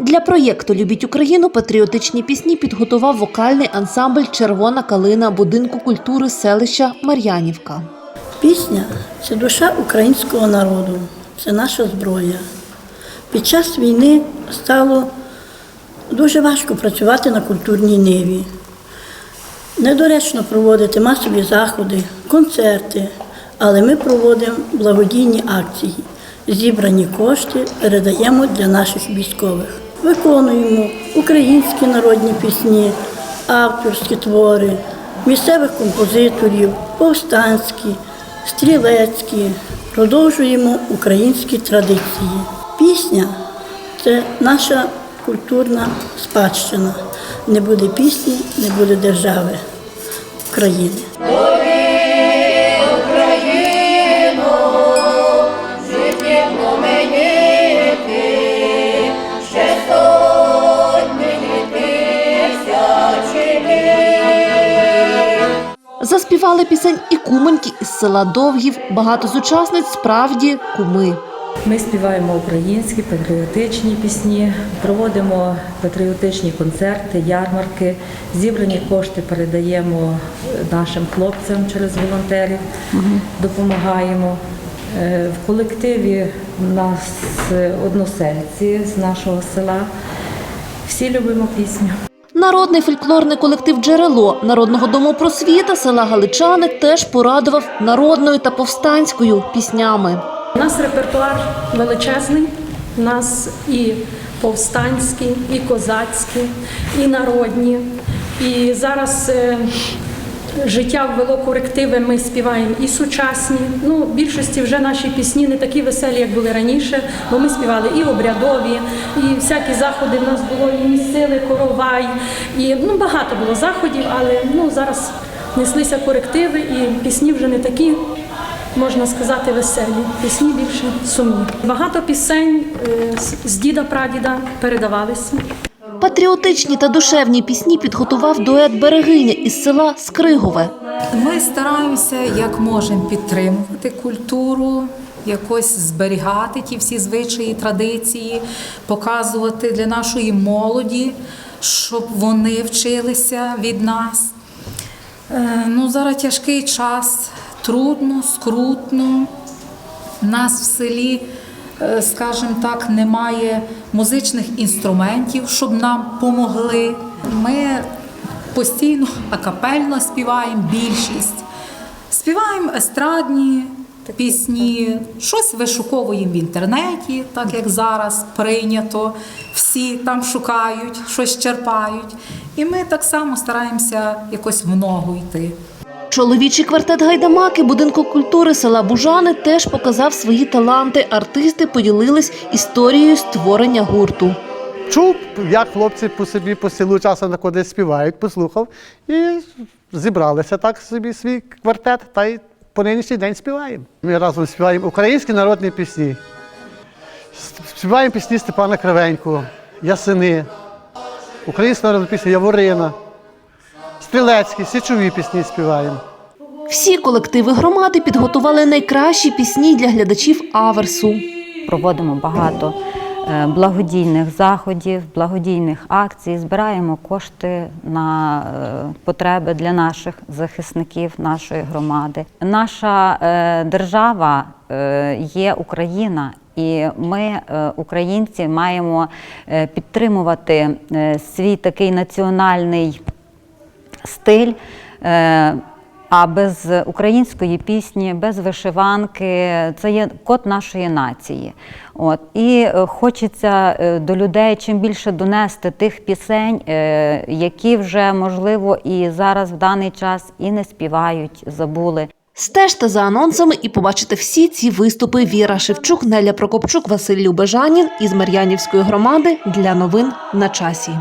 Для проєкту Любіть Україну патріотичні пісні підготував вокальний ансамбль Червона калина будинку культури селища Мар'янівка. Пісня це душа українського народу, це наша зброя. Під час війни стало дуже важко працювати на культурній ниві. Недоречно проводити масові заходи, концерти, але ми проводимо благодійні акції. Зібрані кошти передаємо для наших військових. Виконуємо українські народні пісні, авторські твори, місцевих композиторів, повстанські, стрілецькі. Продовжуємо українські традиції. Пісня це наша культурна спадщина. Не буде пісні, не буде держави України. Заспівали пісень і кумоньки із села Довгів. Багато з учасниць справді куми. Ми співаємо українські патріотичні пісні, проводимо патріотичні концерти, ярмарки. Зібрані кошти передаємо нашим хлопцям через волонтерів, допомагаємо. Е, В колективі у нас односельці з нашого села. Всі любимо пісню. Народний фольклорний колектив Джерело народного дому просвіта села Галичани теж порадував народною та повстанською піснями. У нас репертуар величезний. У нас і повстанські, і козацькі, і народні. І зараз е, життя ввело корективи. Ми співаємо і сучасні. Ну, в більшості вже наші пісні не такі веселі, як були раніше, бо ми співали і обрядові, і всякі заходи в нас було, і місили, коровай, і ну, багато було заходів, але ну, зараз неслися корективи, і пісні вже не такі можна сказати, веселі. Пісні більше сумні. Багато пісень е, з- діда-прадіда передавалися. Патріотичні та душевні пісні підготував дует Берегиня із села Скригове. Ми стараємося як можемо підтримувати культуру, якось зберігати ті всі звичаї, традиції, показувати для нашої молоді, щоб вони вчилися від нас. Е, Ну, зараз тяжкий час, трудно, скрутно. Нас в селі, скажімо так, немає музичних інструментів, щоб нам помогли. Ми постійно акапельно співаємо більшість. Співаємо естрадні пісні, щось вишуковуємо в інтернеті, так як зараз прийнято. Всі там шукають, щось черпають. І ми так само стараємося якось в ногу йти. Чоловічий квартет Гайдамаки будинку культури села Бужани теж показав свої таланти. Артисти поділились історією створення гурту. Чув, як хлопці по собі по селу часом кудись співають, послухав і зібралися так собі свій квартет та й по нинішній день співаємо. Ми разом співаємо українські народні пісні. Співаємо пісні Степана Кривенького, Ясини, українська народна пісня Яворина, Стрілецькі, січові пісні співаємо. Всі колективи громади підготували найкращі пісні для глядачів Аверсу. проводимо багато е, благодійних заходів, благодійних акцій, збираємо кошти на е, потреби для наших захисників нашої громади. Наша е, держава е, є Україна. І ми, українці, маємо підтримувати свій такий національний стиль. е, А без української пісні, без вишиванки це є код нашої нації. От і е, хочеться е, до людей чим більше донести тих пісень, які вже можливо і зараз в даний час і не співають, забули. Стежте за анонсами і побачите всі ці виступи. Віра Шевчук, Неля Прокопчук, Василь Любежанін із Мар'янівської громади для новин на часі.